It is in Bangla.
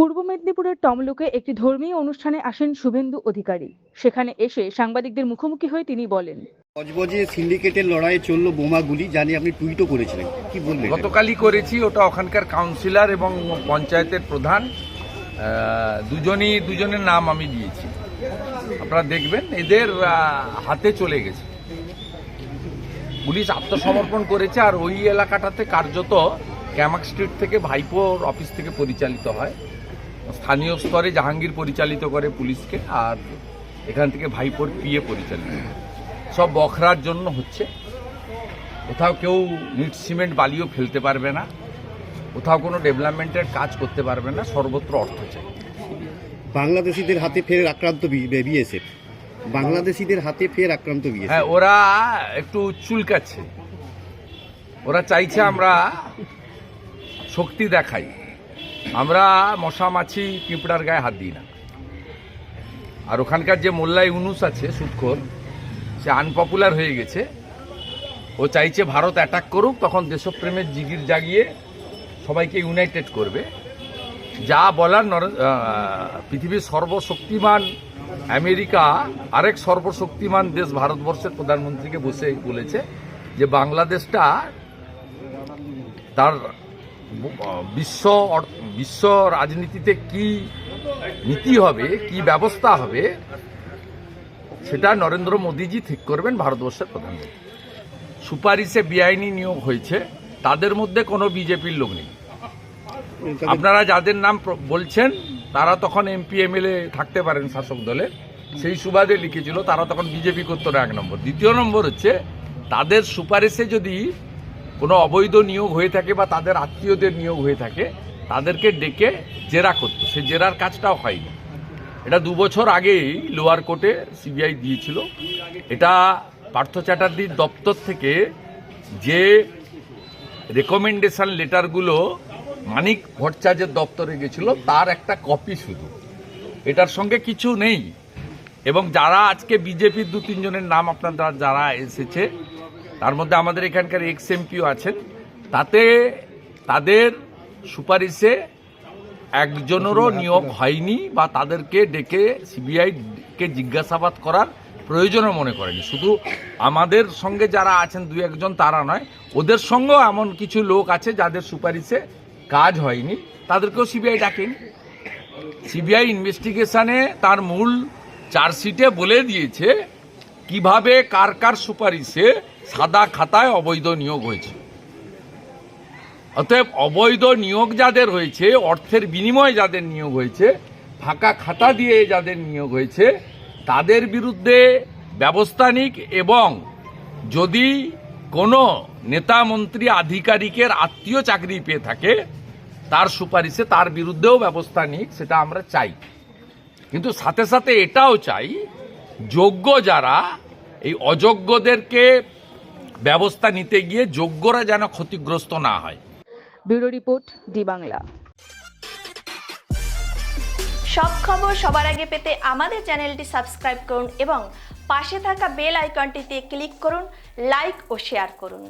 পূর্ব মেদিনীপুরের তমলুকে একটি ধর্মীয় অনুষ্ঠানে আসেন শুভেন্দু অধিকারী। সেখানে এসে সাংবাদিকদের মুখোমুখি হয়ে তিনি বলেন বজবজে সিন্ডিকেটের লড়াইয়ে চলল বোমাগুলি জানি আপনি টুইটও করেছিলেন। কি বললেন গতকালই করেছি ওটা ওখানকার কাউন্সিলর এবং পঞ্চায়েতের প্রধান দুজনই দুজনের নাম আমি দিয়েছি। আপনারা দেখবেন এদের হাতে চলে গেছে। পুলিশ আত্মসমর্পণ করেছে আর ওই এলাকাটাতে কার্যত ক্যামাক স্ট্রিট থেকে ভাইপোর অফিস থেকে পরিচালিত হয়। স্থানীয় স্তরে জাহাঙ্গীর পরিচালিত করে পুলিশকে আর এখান থেকে ভাইপোর পিএ পরিচালিত। সব বখরার জন্য হচ্ছে। কোথাও কেউ নিট সিমেন্ট বালিও ফেলতে পারবে না। কোথাও কোনো ডেভেলপমেন্টের কাজ করতে পারবে না। সর্বত্র অর্থ চাই। বাংলাদেশিদের হাতে ফের আক্রান্ত বিএসএফ। বাংলাদেশিদের হাতে ফের আক্রান্ত বিএসএফ। হ্যাঁ ওরা একটু চুলকাচ্ছে। ওরা চাইছে আমরা শক্তি দেখাই। আমরা মশা, মাছি, পিঁপড়ার গায়ে হাত দিই না। আর ওখানকার যে মোল্লা ইউনুস আছে, সুৎখোর, সে আনপপুলার হয়ে গেছে। ও চাইছে ভারত অ্যাটাক করুক, তখন দেশপ্রেমের জিগির জাগিয়ে সবাইকে ইউনাইটেড করবে। যা বলার নরে- পৃথিবীর সর্বশক্তিমান আমেরিকা, আরেক সর্বশক্তিমান দেশ ভারতবর্ষের প্রধানমন্ত্রীকে বসে বলেছে যে বাংলাদেশটা তার বিশ্ব বিশ্ব রাজনীতিতে কি নীতি হবে, কি ব্যবস্থা হবে, সেটা নরেন্দ্র মোদীজি ঠিক করবেন ভারতবর্ষের প্রধানমন্ত্রী। সুপারিশে বেআইনি নিয়োগ হয়েছে, তাদের মধ্যে কোনো বিজেপির লোক নেই। আপনারা যাদের নাম বলছেন, তারা তখন এমপি, এমএলএ থাকতে পারেন শাসক দলে সেই সুবাদে লিখেছিল, তারা তখন বিজেপি করতো না এক নম্বর। দ্বিতীয় নম্বর হচ্ছে, তাদের সুপারিশে যদি কোনো অবৈধ নিয়োগ হয়ে থাকে বা তাদের আত্মীয়দের নিয়োগ হয়ে থাকে, তাদেরকে ডেকে জেরা করতো। সে জেরার কাজটাও হয়নি। এটা দু বছর আগেই লোয়ার কোর্টে সিবিআই দিয়েছিল। এটা পার্থ চ্যাটার্জির দপ্তর থেকে যে রেকমেন্ডেশন লেটারগুলো মানিক ভট্টাচার্যের দপ্তরে গেছিল, তার একটা কপি শুধু। এটার সঙ্গে কিছু নেই। এবং যারা আজকে বিজেপির দু তিনজনের নাম আপনারা যারা এসেছে তার মধ্যে আমাদের এখানকার এক্স এমপিও আছেন। তাতে তাদের সুপারিশে একজনেরও নিয়োগ হয়নি বা তাদেরকে ডেকে সিবিআই কে জিজ্ঞাসাবাদ করার প্রয়োজনও মনে করেনি। শুধু আমাদের সঙ্গে যারা আছেন দু একজন তারা নয় ওদের সঙ্গেও এমন কিছু লোক আছে যাদের সুপারিশে কাজ হয়নি। তাদেরকেও সিবিআই ডাকেনি। সিবিআই ইনভেস্টিগেশনে তার মূল চার্জশিটে বলে দিয়েছে কীভাবে কার কার সুপারিশে সাদা খাতায় অবৈধ নিয়োগ হয়েছে। অতএব অবৈধ নিয়োগ যাদের হয়েছে, অর্থের বিনিময়ে যাদের নিয়োগ হয়েছে, ফাঁকা খাতা দিয়ে যাদের নিয়োগ হয়েছে, তাদের বিরুদ্ধে ব্যবস্থা নিক এবং যদি কোনো নেতা মন্ত্রী আধিকারিকের আত্মীয় চাকরি পেয়ে থাকে, তার সুপারিশে তার বিরুদ্ধেও ব্যবস্থা নিক, সেটা আমরা চাই। কিন্তু সাথে সাথে এটাও চাই, যোগ্য যারা এই অযোগ্যদেরকে ব্যবস্থা নিতে গিয়ে যোগ্যরা যেন ক্ষতিগ্রস্ত না হয়। Bureau report D Bangla. সব খবর সবার আগে পেতে আমাদের চ্যানেলটি সাবস্ক্রাইব করুন এবং পাশে থাকা বেল আইকনটিতে ক্লিক করুন লাইক ও শেয়ার করুন।